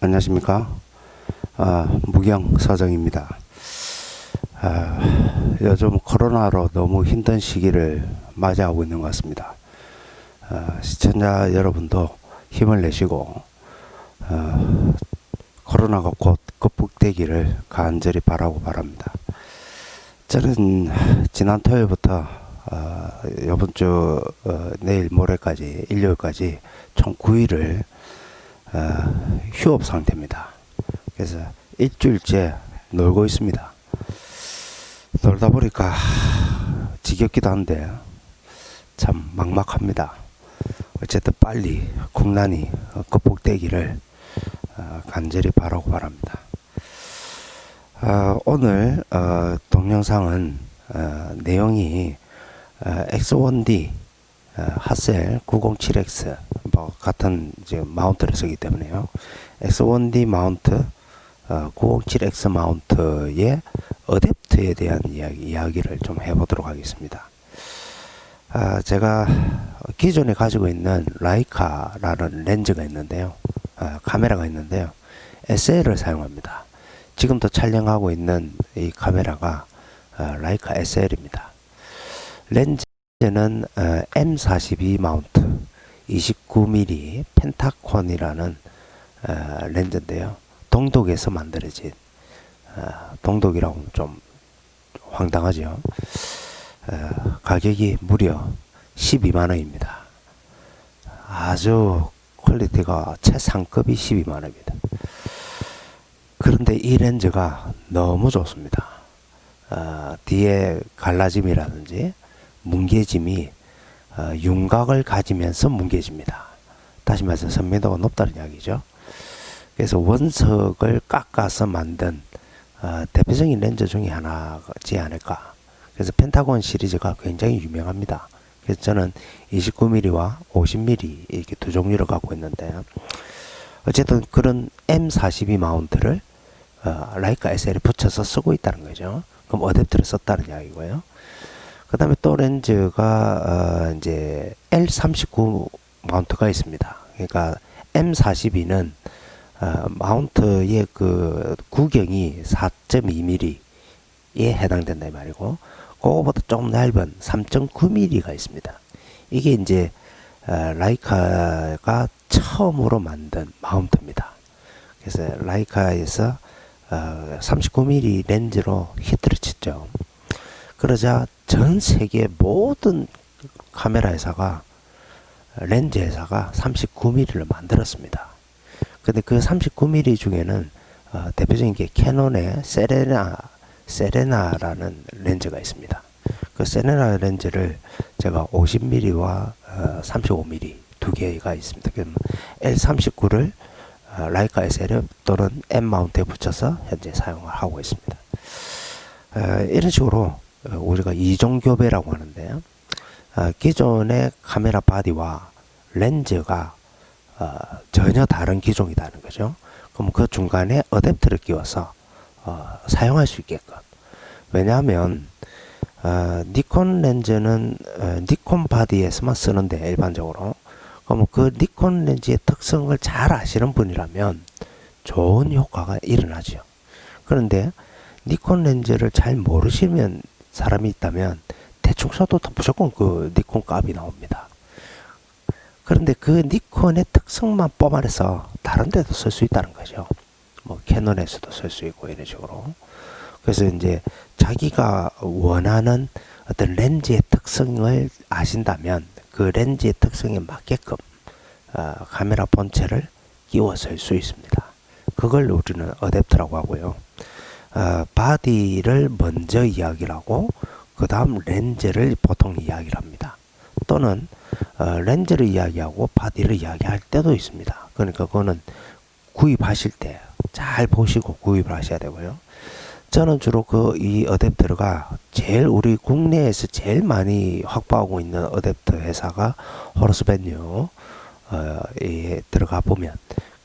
안녕하십니까. 아, 무경 서정입니다. 아, 요즘 코로나로 너무 힘든 시기를 맞이하고 있는 것 같습니다. 아, 시청자 여러분도 힘을 내시고, 어, 코로나가 곧 극복되기를 간절히 바라고 바랍니다. 저는 지난 토요일부터 어, 이번 주 어, 내일 모레까지 일요일까지 총 9일을 어, 휴업 상태입니다. 그래서 일주일째 놀고 있습니다. 놀다 보니까 지겹기도 한데 참 막막합니다. 어쨌든 빨리 국난이 어, 극복되기를 어, 간절히 바라고 바랍니다. 어, 오늘 어, 동영상은 어, 내용이 어, X1D 어, 하셀 907X 뭐 같은 이제 마운트를 쓰기 때문에요. X1D 마운트 어, 907X 마운트의 어댑트에 대한 이야기, 이야기 를 좀 해보도록 하겠습니다. 아, 제가 기존에 가지고 있는 라이카라는 렌즈가 있는데요. 아, 카메라가 있는데요. SL을 사용합니다. 지금도 촬영하고 있는 이 카메라가 어, 라이카 SL입니다. 렌즈는 어, M42 마운트 29mm 펜타콘이라는 어, 렌즈인데요. 동독에서 만들어진 어, 동독이라고 좀 황당하죠. 어, 가격이 무려 12만 원입니다. 아주 퀄리티가 최상급이 12만 원입니다. 그런데 이 렌즈가 너무 좋습니다. 어, 뒤에 갈라짐이라든지 뭉개짐이 어, 윤곽을 가지면서 뭉개집니다. 다시 말해서 선명도가 높다는 이야기죠. 그래서 원석을 깎아서 만든 어, 대표적인 렌즈 중에 하나지 않을까. 그래서 펜타곤 시리즈가 굉장히 유명합니다. 그래서 저는 29mm와 50mm 이렇게 두 종류를 갖고 있는데 어쨌든 그런 M42 마운트를 어, 라이카 SL에 붙여서 쓰고 있다는 거죠. 그럼 어댑터를 썼다는 이야기고요. 그 다음에 또 렌즈가 어, 이제 L39 마운트가 있습니다. 그러니까 M42는 어, 마운트의 그 구경이 4.2mm에 해당된다 이 말이고 그거보다 조금 넓은 3.9mm가 있습니다. 이게 이제 어, 라이카가 처음으로 만든 마운트입니다. 그래서 라이카에서 어, 39mm 렌즈로 히트를 쳤죠. 그러자 전 세계 모든 카메라 회사가 렌즈 회사가 39mm를 만들었습니다. 근데 그 39mm 중에는 어, 대표적인 게 캐논의 세레나 세레나라는 렌즈가 있습니다. 그 세레나 렌즈를 제가 50mm와 어, 35mm 두 개가 있습니다. 그럼 L39를 어, 라이카 SL 또는 M 마운트에 붙여서 현재 사용을 하고 있습니다. 어, 이런 식으로 어, 우리가 이종 교배라고 하는데요. 어, 기존의 카메라 바디와 렌즈가 어, 전혀 다른 기종이라는 거죠. 그럼 그 중간에 어댑터를 끼워서 어, 사용할 수 있게끔. 왜냐하면 어, 니콘 렌즈는 어, 니콘 바디에서만 쓰는데 일반적으로 그럼 그 니콘 렌즈의 특성을 잘 아시는 분이라면 좋은 효과가 일어나죠. 그런데 니콘 렌즈를 잘 모르시면 사람이 있다면 대충 써도 무조건 그 니콘 값이 나옵니다. 그런데 그 니콘의 특성만 뽑아내서 다른 데도 쓸 수 있다는 거죠. 뭐 캐논에서도 쓸 수 있고 이런 식으로. 그래서 이제 자기가 원하는 어떤 렌즈의 특성을 아신다면 그 렌즈의 특성에 맞게끔 어, 카메라 본체를 끼워 쓸 수 있습니다. 그걸 우리는 어댑터라고 하고요. 어, 바디를 먼저 이야기를 하고 그 다음 렌즈를 보통 이야기를 합니다. 또는 어, 렌즈를 이야기하고 바디를 이야기할 때도 있습니다. 그러니까 그거는 구입하실 때 잘 보시고 구입을 하셔야 되고요. 저는 주로 그 이 어댑터가 제일 우리 국내에서 제일 많이 확보하고 있는 어댑터 회사가 호러스벤유 어, 에 들어가 보면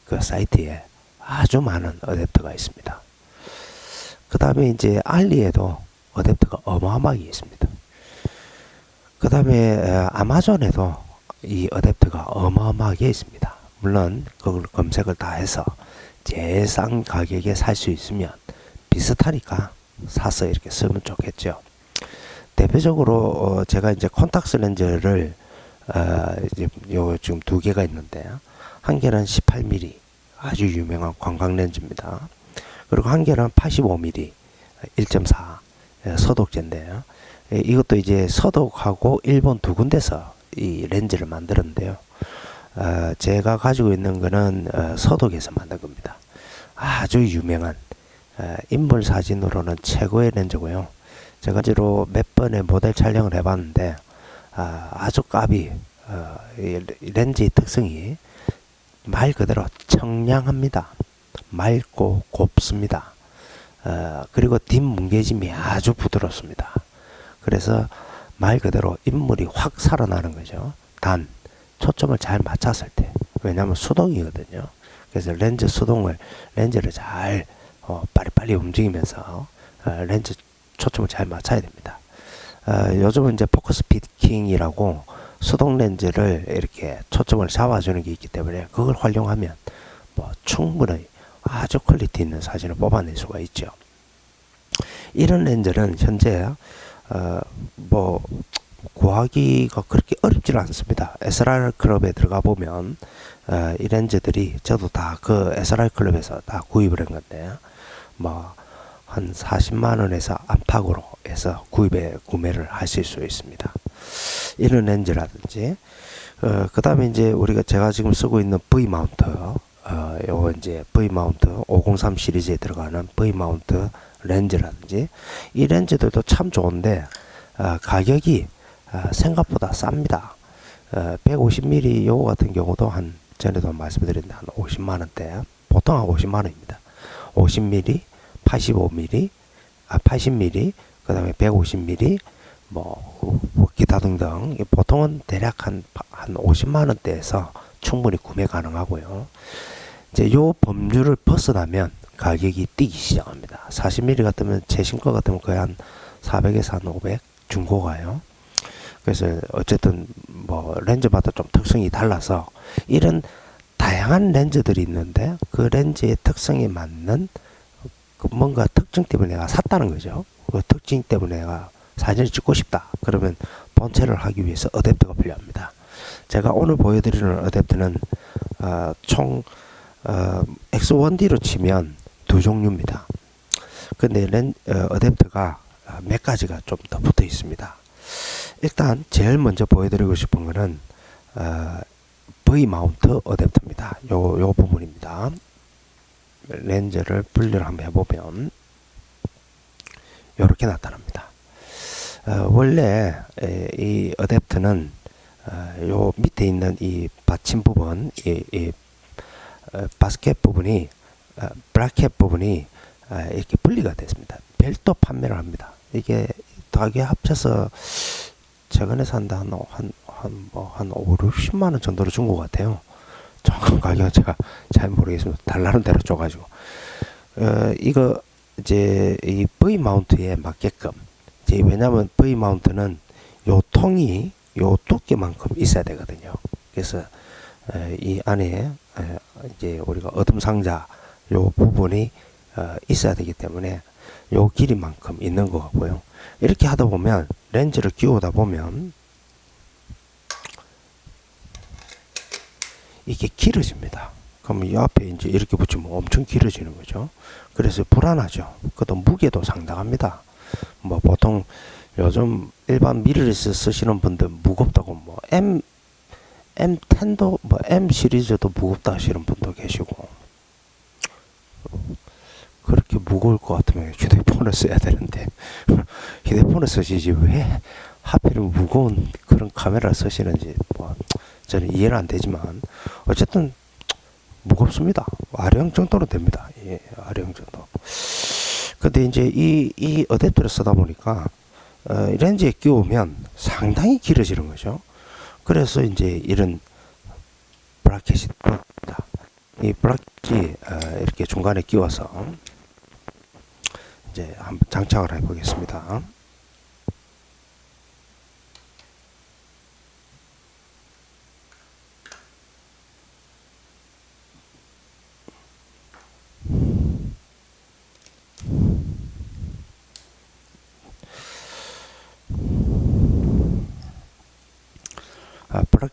그 사이트에 아주 많은 어댑터가 있습니다. 그 다음에 이제 알리에도 어댑터가 어마어마하게 있습니다. 그 다음에 아마존에도 이 어댑터가 어마어마하게 있습니다. 물론 그걸 검색을 다 해서 제일 싼 가격에 살 수 있으면 비슷하니까 사서 이렇게 쓰면 좋겠죠. 대표적으로 어 제가 이제 콘탁스 렌즈를 어 이제 요 지금 두 개가 있는데요. 한 개는 18mm 아주 유명한 관광 렌즈입니다. 그리고 한 개는 85mm 1.4 예, 서독제인데요. 예, 이것도 이제 서독하고 일본 두 군데서 이 렌즈를 만들었는데요. 어, 제가 가지고 있는 거는 어, 서독에서 만든 겁니다. 아주 유명한 어, 인물 사진으로는 최고의 렌즈고요. 제가 지로 몇 번의 모델 촬영을 해봤는데 아, 아주 까비 어, 이 렌즈의 특성이 말 그대로 청량합니다. 맑고 곱습니다. 어, 그리고 뒷뭉개짐이 아주 부드럽습니다. 그래서 말 그대로 인물이 확 살아나는 거죠. 단 초점을 잘 맞췄을 때 왜냐하면 수동이거든요. 그래서 렌즈 수동을 렌즈를 잘 어, 빨리빨리 움직이면서 어, 렌즈 초점을 잘 맞춰야 됩니다. 어, 요즘은 이제 포커스 피킹이라고 수동 렌즈를 이렇게 초점을 잡아주는 게 있기 때문에 그걸 활용하면 뭐 충분히 아주 퀄리티 있는 사진을 뽑아낼 수가 있죠. 이런 렌즈는 현재 어, 뭐 구하기가 그렇게 어렵지는 않습니다. SLR 클럽에 들어가 보면 어, 이 렌즈들이 저도 다 그 SLR 클럽에서 다 구입을 한 건데 뭐 한 40만 원에서 안팎으로 해서 구입에 구매를 하실 수 있습니다. 이런 렌즈라든지 어, 그 다음에 이제 우리가 제가 지금 쓰고 있는 V 마운트 어, 요거 이제 V 마운트 503 시리즈에 들어가는 V 마운트 렌즈라든지 이 렌즈들도 참 좋은데 어, 가격이 어, 생각보다 쌉니다. 어, 150mm 요거 같은 경우도 한 전에도 말씀드렸는데 한 50만 원대 보통 한 50만 원입니다. 50mm, 85mm, 아 80mm, 그다음에 150mm 뭐, 뭐 기타 등등 보통은 대략 한, 한 50만 원대에서 충분히 구매 가능하고요. 이제 요 범주를 벗어나면 가격이 뛰기 시작합니다. 40mm 같으면 최신 거 같으면 거의 한 400에서 한 500 중고가요. 그래서 어쨌든 뭐 렌즈마다 좀 특성이 달라서 이런 다양한 렌즈들이 있는데 그 렌즈의 특성에 맞는 그 뭔가 특징 때문에 내가 샀다는 거죠. 그 특징 때문에 내가 사진을 찍고 싶다. 그러면 본체를 하기 위해서 어댑터가 필요합니다. 제가 오늘 보여드리는 어댑터는 어, 총 어, X1D로 치면 두 종류입니다. 근데 렌, 어, 어댑터가 몇 가지가 좀 더 붙어 있습니다. 일단 제일 먼저 보여드리고 싶은 거는 어, V 마운트 어댑터입니다. 요, 요 부분입니다. 렌즈를 분리를 한번 해보면 이렇게 나타납니다. 어, 원래 에, 이 어댑터는 어, 요 밑에 있는 이 받침 부분, 이, 이 어, 바스켓 부분이 어, 브라켓 부분이 어, 이렇게 분리가 됐습니다. 별도 판매를 합니다. 이게 다게 합쳐서 최근에 산다 한한한뭐 한 5, 60만 원 정도로 준 것 같아요. 정확한 가격은 제가 잘 모르겠습니다. 달라는 대로 줘가지고 어 이거 이제 이 V 마운트에 맞게끔 이제 왜냐하면 V 마운트는 요 통이 요 두께만큼 있어야 되거든요. 그래서 에, 이 안에 에, 이제 우리가 어둠 상자 요 부분이 어, 있어야 되기 때문에 요 길이만큼 있는 것 같고요. 이렇게 하다 보면 렌즈를 끼우다 보면 이게 길어집니다. 그럼 이 앞에 이제 이렇게 붙이면 엄청 길어지는 거죠. 그래서 불안하죠. 그것도 무게도 상당합니다. 뭐 보통 요즘 일반 미러리스 쓰시는 분들 무겁다고 뭐 M M10도 뭐 M 시리즈도 무겁다 하시는 분도 계시고 그렇게 무거울 것 같으면 휴대폰을 써야 되는데 휴대폰을 쓰시지 왜 하필 무거운 그런 카메라를 쓰시는지 뭐 저는 이해는 안 되지만 어쨌든 무겁습니다. 아령 정도로 됩니다. 예, 아령 정도. 근데 이제 이, 이 어댑터를 쓰다 보니까 어, 렌즈에 끼우면 상당히 길어지는 거죠. 그래서 이제 이런 브라켓이 들어갑니다. 이 브라켓이 어, 이렇게 중간에 끼워서 이제 한번 장착을 해 보겠습니다.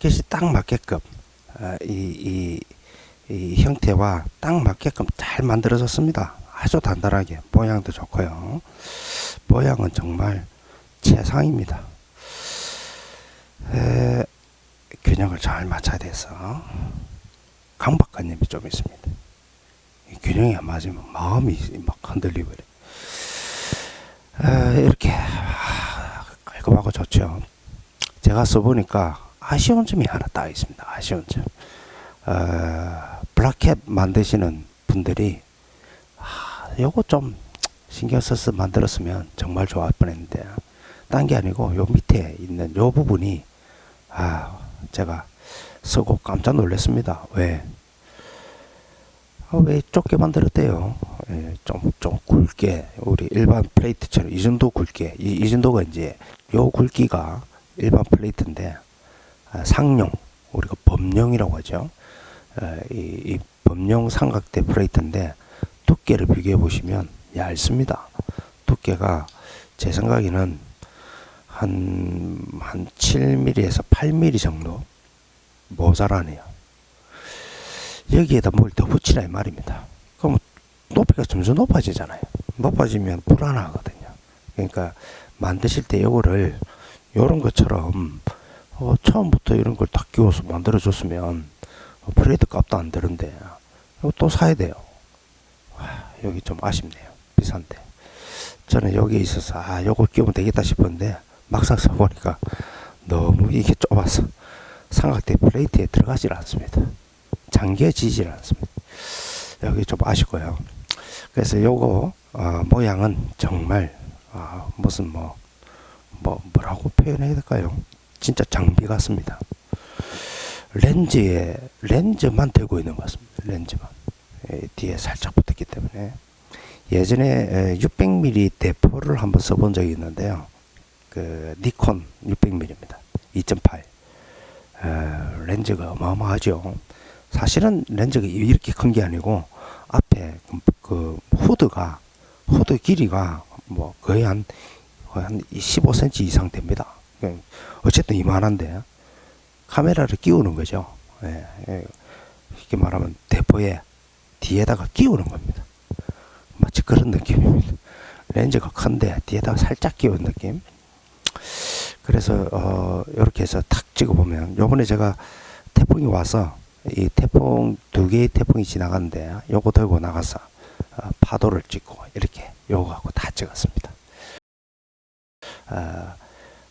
브라켓이 딱 맞게끔 어, 이, 이, 이 형태와 딱 맞게끔 잘 만들어졌습니다. 아주 단단하게 모양도 좋고요. 모양은 정말 최상입니다. 에, 균형을 잘 맞춰야 돼서 강박관념이 좀 있습니다. 이 균형이 안 맞으면 마음이 막 흔들리고 그래. 에, 이렇게 아, 깔끔하고 좋죠. 제가 써보니까 아쉬운 점이 하나 딱 있습니다. 아쉬운 점. 어, 브라켓 만드시는 분들이 아, 요거 좀 신경 써서 만들었으면 정말 좋을 뻔했는데 딴 게 아니고 요 밑에 있는 요 부분이 아 제가 쓰고 깜짝 놀랐습니다. 왜? 아, 왜 좁게 만들었대요? 예, 좀, 좀 굵게, 우리 일반 플레이트처럼 이 정도 굵게, 이, 이 정도가 이제 요 굵기가 일반 플레이트인데, 아, 상용, 우리가 범용이라고 하죠. 어, 이, 이 범용 삼각대 플레이트인데, 두께를 비교해 보시면 얇습니다. 두께가 제 생각에는 한, 한 7mm에서 8mm 정도 모자라네요. 여기에다 뭘 더 붙이라 이 말입니다. 그럼 높이가 점점 높아지잖아요. 높아지면 불안하거든요. 그러니까 만드실 때 이거를 요런 것처럼 어, 처음부터 이런 걸 다 끼워서 만들어줬으면 어, 브레이드 값도 안 드는데 이거 또 사야 돼요. 와, 여기 좀 아쉽네요. 비싼데. 저는 여기에 있어서 아 요걸 끼우면 되겠다 싶었는데 막상 써보니까 너무 이게 좁아서 삼각대 플레이트에 들어가질 않습니다. 잠겨지질 않습니다. 여기 좀 아쉽고요. 그래서 요거 어, 모양은 정말 어, 무슨 뭐, 뭐 뭐라고 표현해야 될까요? 진짜 장비 같습니다. 렌즈에 렌즈만 대고 있는 것 같습니다. 렌즈만 에, 뒤에 살짝 붙었기 때문에 예전에 600mm 대포를 한번 써본 적이 있는데요. 그 니콘 600mm입니다. 2.8 에, 렌즈가 어마어마하죠. 사실은 렌즈가 이렇게 큰 게 아니고 앞에 그, 그 후드가 후드 길이가 뭐 거의 한, 거의 한 15cm 이상 됩니다. 그 어쨌든 이만한데 카메라를 끼우는 거죠. 예, 예. 쉽게 말하면 대포에 뒤에다가 끼우는 겁니다. 마치 그런 느낌입니다. 렌즈가 큰데 뒤에다가 살짝 끼운 느낌. 그래서 어 이렇게 해서 탁 찍어 보면 요번에 제가 태풍이 와서 이 태풍 두 개의 태풍이 지나갔는데 요거 들고 나가서 어, 파도를 찍고 이렇게 요거 하고 다 찍었습니다. 어,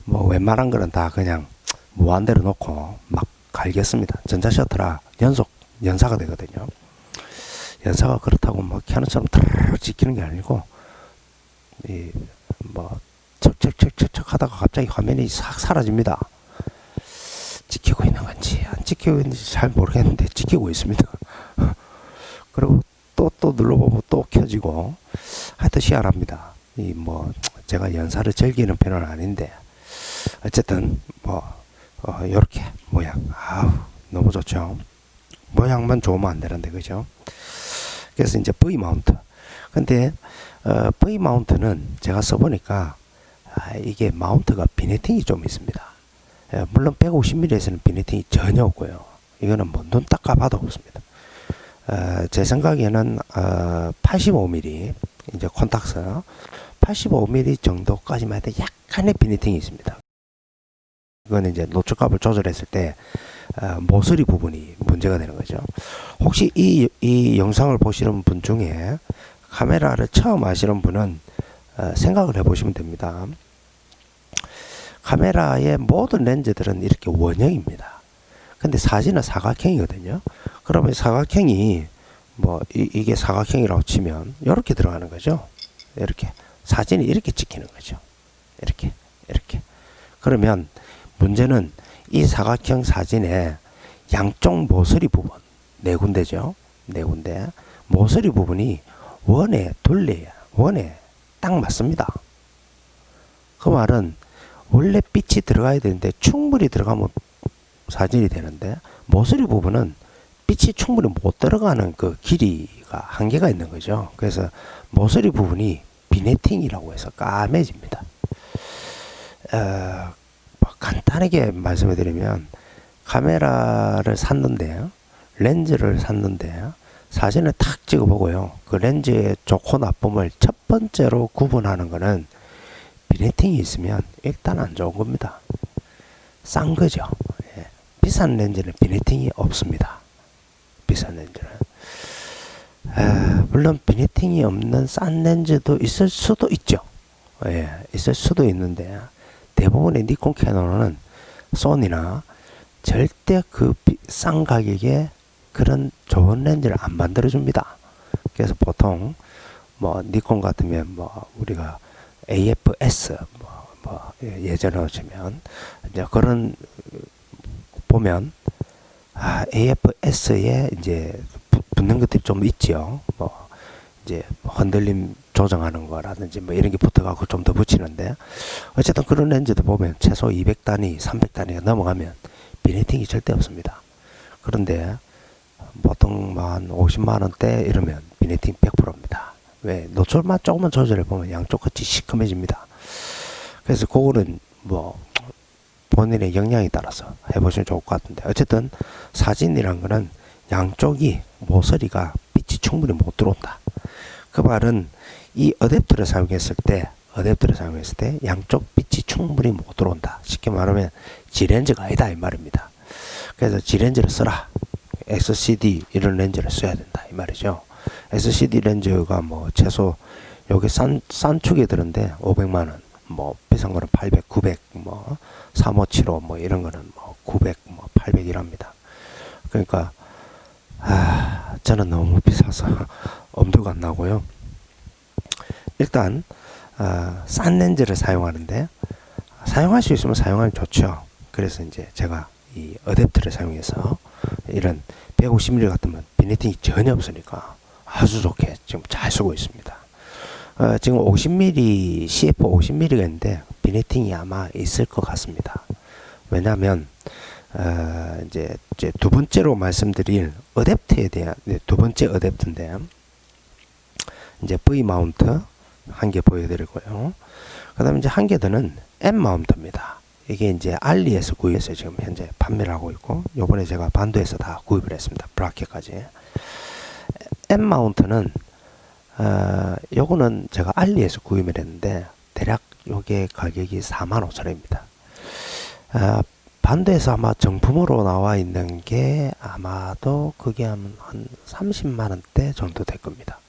뭐 웬만한 거는 다 그냥 무한대로 놓고 막 갈겠습니다. 전자 셔터라 연속 연사가 되거든요. 연사가 그렇다고 뭐 캐논처럼 탁 찍히는 게 아니고 이뭐 척척척척척 하다가 갑자기 화면이 싹 사라집니다. 찍히고 있는 건지 안 찍히고 있는지 잘 모르겠는데 찍히고 있습니다. 그리고 또 또 눌러보면 또 켜지고 하여튼 희한합니다. 이 뭐 제가 연사를 즐기는 편은 아닌데 어쨌든 뭐 어, 이렇게 모양 아우 너무 좋죠. 모양만 좋으면 안 되는데 그죠? 그래서 이제 V 마운트. 근데 어, V 마운트는 제가 써보니까 아, 이게 마운트가 비네팅이 좀 있습니다. 예, 물론 150mm에서는 비네팅이 전혀 없고요. 이거는 뭐눈딱 감아도 없습니다. 어, 제 생각에는 어, 85mm 이제 콘탁스 85mm 정도까지만 해도 약간의 비네팅이 있습니다. 이건 이제 노출값을 조절했을 때 어, 모서리 부분이 문제가 되는 거죠. 혹시 이, 이 영상을 보시는 분 중에 카메라를 처음 하시는 분은 어, 생각을 해보시면 됩니다. 카메라의 모든 렌즈들은 이렇게 원형입니다. 근데 사진은 사각형이거든요. 그러면 사각형이 뭐 이, 게 사각형이라고 치면 이렇게 들어가는 거죠. 이렇게 사진이 이렇게 찍히는 거죠. 이렇게 이렇게. 그러면 문제는 이 사각형 사진의 양쪽 모서리 부분 네 군데죠. 네 군데 모서리 부분이 원에 둘레 원에 딱 맞습니다. 그 말은 원래 빛이 들어가야 되는데 충분히 들어가면 사진이 되는데 모서리 부분은 빛이 충분히 못 들어가는 그 길이가 한계가 있는 거죠. 그래서 모서리 부분이 비네팅이라고 해서 까매집니다. 어, 뭐 간단하게 말씀을 드리면 카메라를 샀는데 렌즈를 샀는데 사진을 탁 찍어보고요. 그 렌즈의 좋고 나쁨을 첫 번째로 구분하는 거는 비네팅이 있으면 일단 안 좋은 겁니다. 싼 거죠. 예. 비싼 렌즈는 비네팅이 없습니다. 비싼 렌즈는. 아, 물론 비네팅이 없는 싼 렌즈도 있을 수도 있죠. 예, 있을 수도 있는데 대부분의 니콘 캐논은 소니나 절대 그 싼 가격에 그런 좋은 렌즈를 안 만들어 줍니다. 그래서 보통 뭐 니콘 같으면 뭐 우리가 AFS 뭐, 뭐 예전에 오시면 이제 그런 보면 아, AFS에 이제 부- 붙는 것들이 좀 있지요. 뭐 이제 흔들림 조정하는 거라든지 뭐 이런 게 붙어가고 좀 더 붙이는데 어쨌든 그런 렌즈도 보면 최소 200단위, 300단위가 넘어가면 비네팅이 절대 없습니다. 그런데 보통 뭐한 50만 원대 이러면 비네팅 100%입니다. 왜 노출만 조금만 조절해 보면 양쪽 끝이 시커매집니다. 그래서 그거는 뭐 본인의 역량에 따라서 해보시면 좋을 것 같은데 어쨌든 사진이란 거는 양쪽이 모서리가 빛이 충분히 못 들어온다. 그 말은 이 어댑터를 사용했을 때 어댑터를 사용했을 때 양쪽 빛이 충분히 못 들어온다. 쉽게 말하면 지렌즈가 아니다 이 말입니다. 그래서 지렌즈를 써라. SCD 이런 렌즈를 써야 된다 이 말이죠. SCD 렌즈가 뭐 최소 여기 싼, 싼 축에 드는데 500만 원, 뭐 비싼 거는 800, 900, 뭐 3575, 뭐 이런 거는 뭐 900, 뭐 800이랍니다. 그러니까 아, 저는 너무 비싸서 엄두가 안 나고요. 일단 아, 싼 렌즈를 사용하는데 사용할 수 있으면 사용하면 좋죠. 그래서 이제 제가 이 어댑터를 사용해서 이런 150mm 같으면 비네팅이 전혀 없으니까 아주 좋게 지금 잘 쓰고 있습니다. 어, 지금 50mm, CF 50mm가 있는데 비네팅이 아마 있을 것 같습니다. 왜냐하면 어, 이제, 이제 두 번째로 말씀드릴 어댑터에 대한 네, 두 번째 어댑터인데 이제 V 마운트 한 개 보여드리고요. 그 다음에 이제 한 개 더는 M 마운트입니다. 이게 이제 알리에서 구입해서 지금 현재 판매를 하고 있고 요번에 제가 반도에서 다 구입을 했습니다. 브라켓까지. M 마운트는 어, 요거는 제가 알리에서 구입을 했는데 대략 요게 가격이 4만 5천 원입니다. 어, 반도에서 아마 정품으로 나와 있는 게 아마도 그게 한, 한 30만 원대 정도 될 겁니다.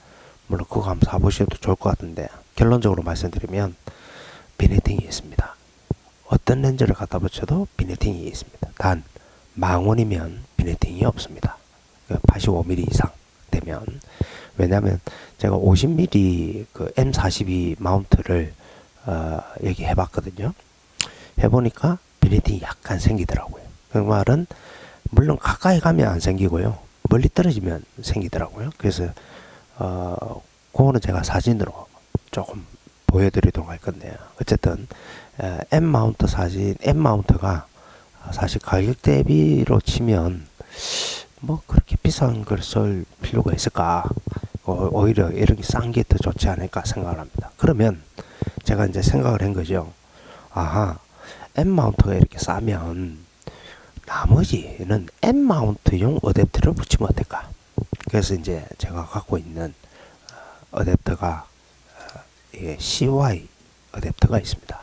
물론 그거 한번 사보셔도 좋을 것 같은데 결론적으로 말씀드리면 비네팅이 있습니다. 어떤 렌즈를 갖다 붙여도 비네팅이 있습니다. 단 망원이면 비네팅이 없습니다. 85mm 이상 되면 왜냐하면 제가 50mm 그 M42 마운트를 어, 여기 해봤거든요. 해보니까 비네팅이 약간 생기더라고요. 그 말은 물론 가까이 가면 안 생기고요. 멀리 떨어지면 생기더라고요. 그래서 어, 그거는 제가 사진으로 조금 보여드리도록 할 건데요. 어쨌든 에, M 마운트 사진, M 마운트가 사실 가격 대비로 치면 뭐 그렇게 비싼 걸 쓸 필요가 있을까? 어, 오히려 이런 게 싼 게 더 좋지 않을까 생각을 합니다. 그러면 제가 이제 생각을 한 거죠. 아하, M 마운트가 이렇게 싸면 나머지는 M 마운트용 어댑터를 붙이면 어떨까? 그래서 이제 제가 갖고 있는 어, 어댑터가 어, 이게 CY 어댑터가 있습니다.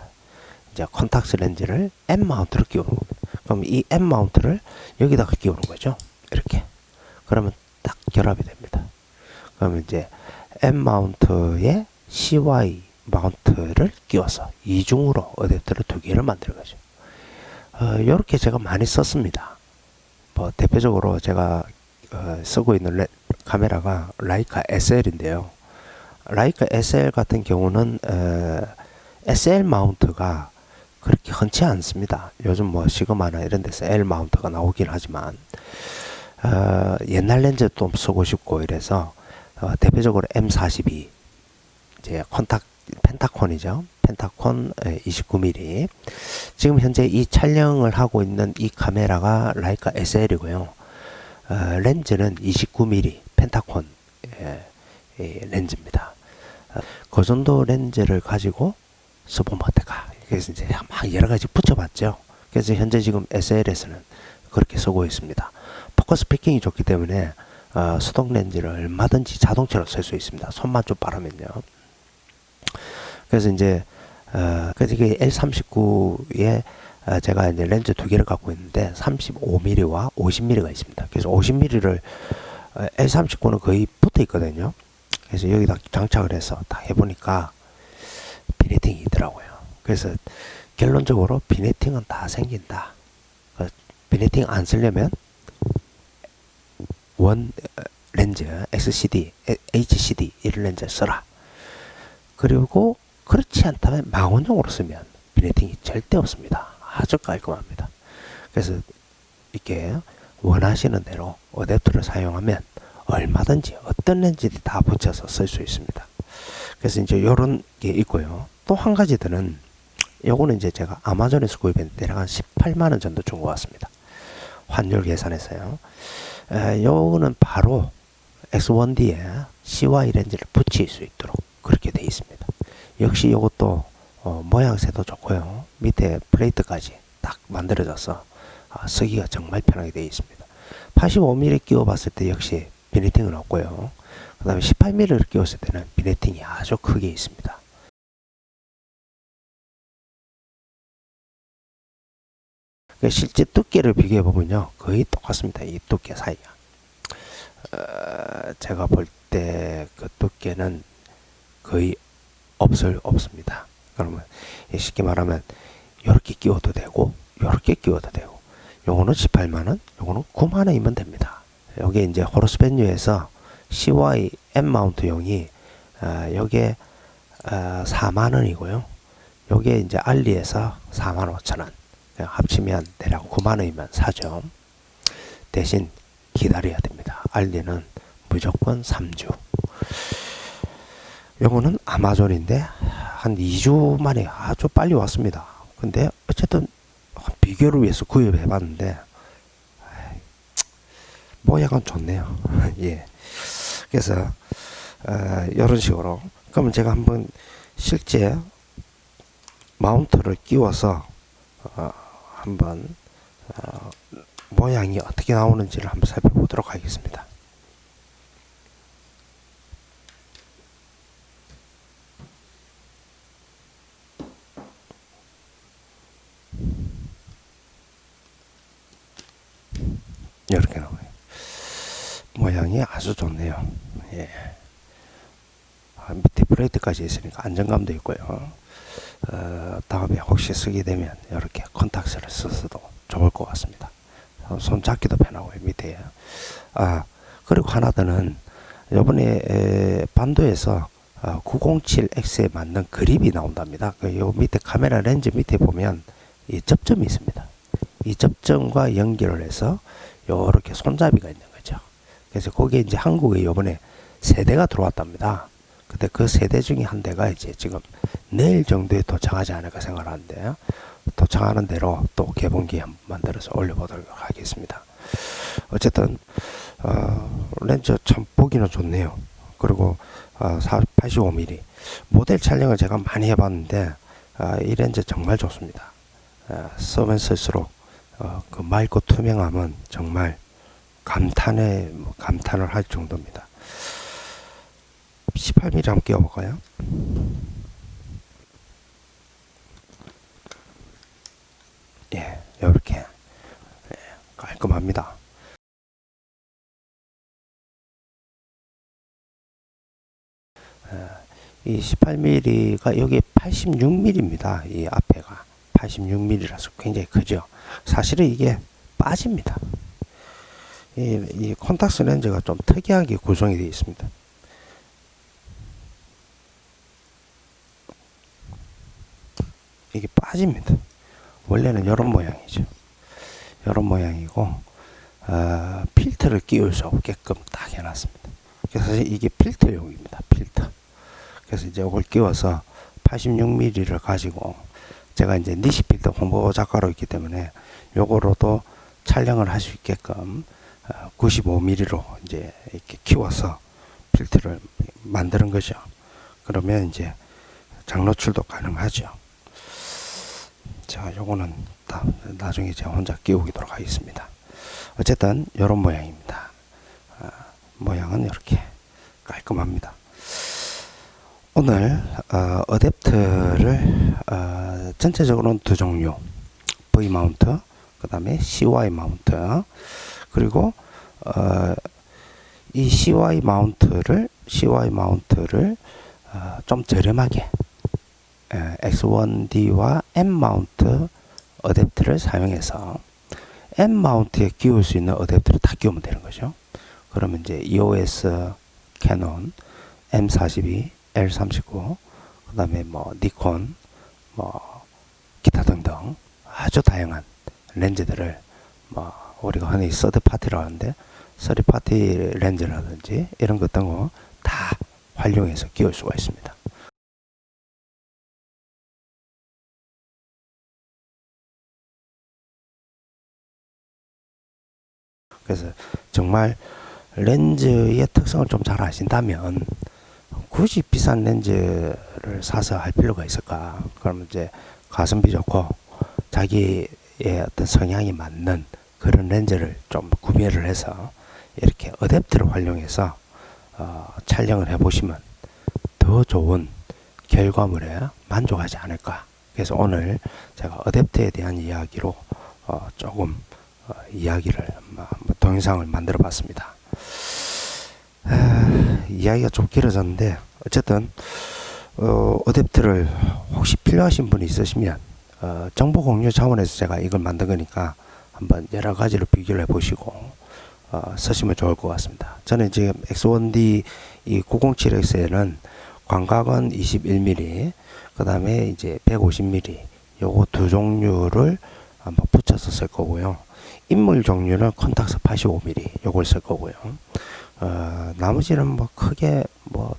이제 콘탁트 렌즈를 M 마운트로 끼우는 겁니다. 그럼 이 M 마운트를 여기다가 끼우는 거죠. 이렇게. 그러면 딱 결합이 됩니다. 그러면 이제 M 마운트에 CY 마운트를 끼워서 이중으로 어댑터를 두 개를 만드는 거죠. 어, 이렇게 제가 많이 썼습니다. 뭐 대표적으로 제가 어, 쓰고 있는 레, 카메라가 라이카 SL인데요. 라이카 SL 같은 경우는 어, SL 마운트가 그렇게 흔치 않습니다. 요즘 뭐 시그마나 이런 데서 L 마운트가 나오긴 하지만 어, 옛날 렌즈 좀 쓰고 싶고 이래서 어, 대표적으로 M42 이제 콘탁 펜타콘이죠. 펜타콘 29mm. 지금 현재 이 촬영을 하고 있는 이 카메라가 라이카 SL이고요. 어, 렌즈는 29mm 펜타콘 예, 예, 렌즈입니다. 어, 그 정도 렌즈를 가지고 써보면 어떨까? 그래서 이제 막 여러 가지 붙여봤죠. 그래서 현재 지금 SL에서는 그렇게 쓰고 있습니다. 포커스 피킹이 좋기 때문에 어, 수동 렌즈를 얼마든지 자동차로 쓸 수 있습니다. 손만 좀 빠르면요. 그래서 이제 어, 그래서 이게 L39에 어, 제가 이제 렌즈 두 개를 갖고 있는데 35mm와 50mm가 있습니다. 그래서 50mm를 어, L39는 거의 붙어 있거든요. 그래서 여기다 장착을 해서 다 해보니까 비네팅이 있더라고요. 그래서 결론적으로 비네팅은 다 생긴다. 어, 비네팅 안 쓰려면 원 어, 렌즈, XCD, 에- HCD 이런 렌즈 써라. 그리고 그렇지 않다면 망원용으로 쓰면 비네팅이 절대 없습니다. 아주 깔끔합니다. 그래서 이렇게 원하시는 대로 어댑터를 사용하면 얼마든지 어떤 렌즈를 다 붙여서 쓸 수 있습니다. 그래서 이제 요런 게 있고요. 또 한 가지 들은 요거는 이제 제가 아마존에서 구입했는데 대략 한 18만 원 정도 준 것 같습니다. 환율 계산해서요. 에, 요거는 바로 X1D에 CY 렌즈를 붙일 수 있도록 그렇게 돼 있습니다. 역시 요것도 어, 모양새도 좋고요. 밑에 플레이트까지 딱 만들어져서 아, 쓰기가 정말 편하게 되어 있습니다. 85mm 끼워 봤을 때 역시 비네팅은 없고요. 그 다음에 18mm를 끼웠을 때는 비네팅이 아주 크게 있습니다. 그 실제 두께를 비교해 보면요 거의 똑같습니다. 이 두께 사이가. 어, 제가 볼 때 그 두께는 거의 없을 없습니다. 그러면 쉽게 말하면 이렇게 끼워도 되고 이렇게 끼워도 되고 요거는 18만 원, 요거는 9만 원이면 됩니다. 여기 이제 호러스 벤유에서 CY M 마운트용이 아, 요게 아, 4만 원이고요. 요게 이제 알리에서 4만 5천 원. 그냥 합치면 대략 9만 원이면 사죠. 대신 기다려야 됩니다. 알리는 무조건 3주. 요거는 아마존인데 한 2주 만에 아주 빨리 왔습니다. 근데 어쨌든 비교를 위해서 구입해 봤는데 모양은 좋네요. 예. 그래서 어, 이런 식으로 그러면 제가 한번 실제 마운트를 끼워서 어, 한번 어, 모양이 어떻게 나오는지를 한번 살펴보도록 하겠습니다. 이렇게 나와요. 모양이 아주 좋네요. 예. 아, 밑에 플레이트까지 있으니까 안정감도 있고요. 어, 다음에 혹시 쓰게 되면 이렇게 컨탁스를 써서도 좋을 것 같습니다. 어, 손 잡기도 편하고요 밑에. 아 그리고 하나 더는 이번에 에, 반도에서 어, 907X에 맞는 그립이 나온답니다. 그요 밑에 카메라 렌즈 밑에 보면 이 접점이 있습니다. 이 접점과 연결을 해서 요렇게 손잡이가 있는 거죠. 그래서 거기에 이제 한국에 요번에 세 대가 들어왔답니다. 근데 그 세 대 중에 한 대가 이제 지금 내일 정도에 도착하지 않을까 생각하는데요. 도착하는 대로 또 개봉기 만들어서 올려보도록 하겠습니다. 어쨌든 어, 렌즈 참 보기는 좋네요. 그리고 어, 85mm 모델 촬영을 제가 많이 해봤는데 어, 이 렌즈 정말 좋습니다. 어, 쓰면 쓸수록 어, 그 맑고 투명함은 정말 감탄에 뭐 감탄을 할 정도입니다. 18mm 한번 끼워볼까요? 예, 이렇게 예, 깔끔합니다. 예, 이 18mm가 여기 86mm입니다. 이 앞에가 86mm라서 굉장히 크죠. 사실은 이게 빠집니다. 이, 이 콘탁스 렌즈가 좀 특이하게 구성이 되어 있습니다. 이게 빠집니다. 원래는 이런 모양이죠. 이런 모양이고 어, 필터를 끼울 수 없게끔 딱 해놨습니다. 그래서 이게 필터용입니다. 필터. 그래서 이제 이걸 끼워서 86mm를 가지고 제가 이제 니시 필터 홍보 작가로 있기 때문에 요거로도 촬영을 할 수 있게끔 95mm로 이제 이렇게 키워서 필터를 만드는 거죠. 그러면 이제 장노출도 가능하죠. 자, 요거는 다 나중에 제가 혼자 끼우도록 하겠습니다. 어쨌든 이런 모양입니다. 아, 모양은 이렇게 깔끔합니다. 오늘 어, 어댑터를 어, 전체적으로는 두 종류 V 마운트 그 다음에 CY 마운트 그리고 어, 이 CY 마운트를 CY 마운트를 어, 좀 저렴하게 에, X1D와 M 마운트 어댑터를 사용해서 M 마운트에 끼울 수 있는 어댑터를 다 끼우면 되는 거죠. 그러면 이제 EOS, 캐논, M42, L39, 그 다음에 뭐 니콘, 뭐 기타 등등 아주 다양한 렌즈들을 뭐 우리가 흔히 서드 파티라고 하는데 서드 파티 렌즈라든지 이런 것 등을 다 활용해서 끼울 수가 있습니다. 그래서 정말 렌즈의 특성을 좀 잘 아신다면 굳이 비싼 렌즈를 사서 할 필요가 있을까? 그러면 이제 가성비 좋고 자기의 어떤 성향이 맞는 그런 렌즈를 좀 구매를 해서 이렇게 어댑터를 활용해서 어, 촬영을 해보시면 더 좋은 결과물에 만족하지 않을까. 그래서 오늘 제가 어댑터에 대한 이야기로 어, 조금 어, 이야기를 뭐, 동영상을 만들어 봤습니다. 아, 이야기가 좀 길어졌는데 어쨌든 어, 어댑터를 혹시 필요하신 분이 있으시면 어, 정보 공유 차원에서 제가 이걸 만든 거니까 한번 여러 가지로 비교를 해보시고 어, 쓰시면 좋을 것 같습니다. 저는 지금 X1D 이 907X에는 광각은 21mm, 그 다음에 이제 150mm 요거 두 종류를 한번 붙여서 쓸 거고요. 인물 종류는 컨탁스 85mm 요걸 쓸 거고요. 어, 나머지는 뭐 크게 뭐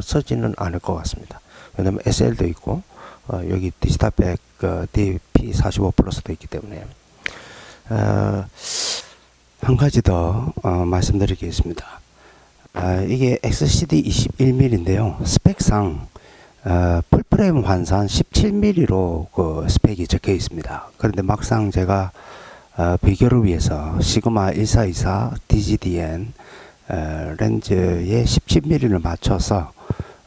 쓰지는 않을 것 같습니다. 왜냐면 SL도 있고 어, 여기 디지털백 그 DP45 플러스도 있기 때문에 어, 한 가지 더 어, 말씀드리겠습니다. 아, 이게 XCD 21mm인데요. 스펙상 어, 풀프레임 환산 17mm로 그 스펙이 적혀 있습니다. 그런데 막상 제가 어, 비교를 위해서 시그마 1424 DGDN 어, 렌즈에 17mm를 맞춰서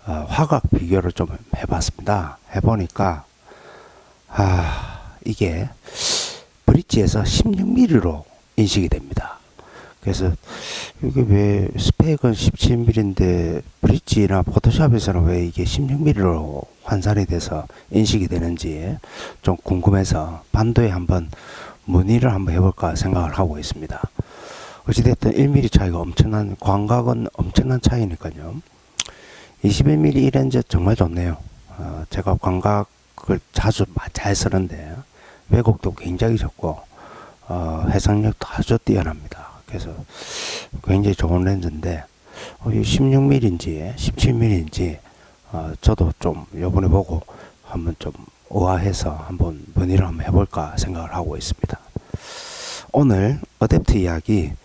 어, 화각 비교를 좀 해봤습니다. 해보니까 아 이게 브릿지에서 16mm로 인식이 됩니다. 그래서 이게 왜 스펙은 17mm인데 브릿지나 포토샵에서는 왜 이게 16mm로 환산이 돼서 인식이 되는지 좀 궁금해서 반도에 한번 문의를 한번 해볼까 생각을 하고 있습니다. 어찌됐든 1mm 차이가 엄청난 광각은 엄청난 차이니까요. 21mm 이 렌즈 정말 좋네요. 어, 제가 광각을 자주 잘 쓰는데 왜곡도 굉장히 적고 어, 해상력도 아주 뛰어납니다. 그래서 굉장히 좋은 렌즈인데 어, 16mm인지 17mm인지 어, 저도 좀 요번에 보고 한번 좀 의아해서 한번 문의를 한번 해볼까 생각을 하고 있습니다. 오늘 어댑트 이야기 어,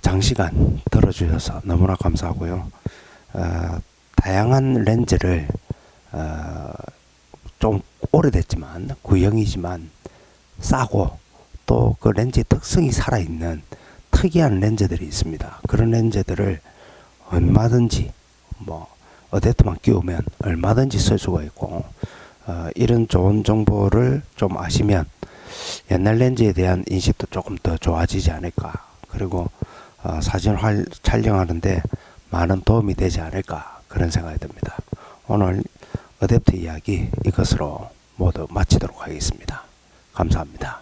장시간 들어주셔서 너무나 감사하고요. 어, 다양한 렌즈를 어, 좀 오래됐지만 구형이지만 싸고 또 그 렌즈의 특성이 살아있는 특이한 렌즈들이 있습니다. 그런 렌즈들을 얼마든지 뭐 어댑터만 끼우면 얼마든지 쓸 수가 있고 어, 이런 좋은 정보를 좀 아시면 옛날 렌즈에 대한 인식도 조금 더 좋아지지 않을까 그리고 어, 사진 활, 촬영하는데 많은 도움이 되지 않을까 그런 생각이 듭니다. 오늘 어댑터 이야기 이것으로 모두 마치도록 하겠습니다. 감사합니다.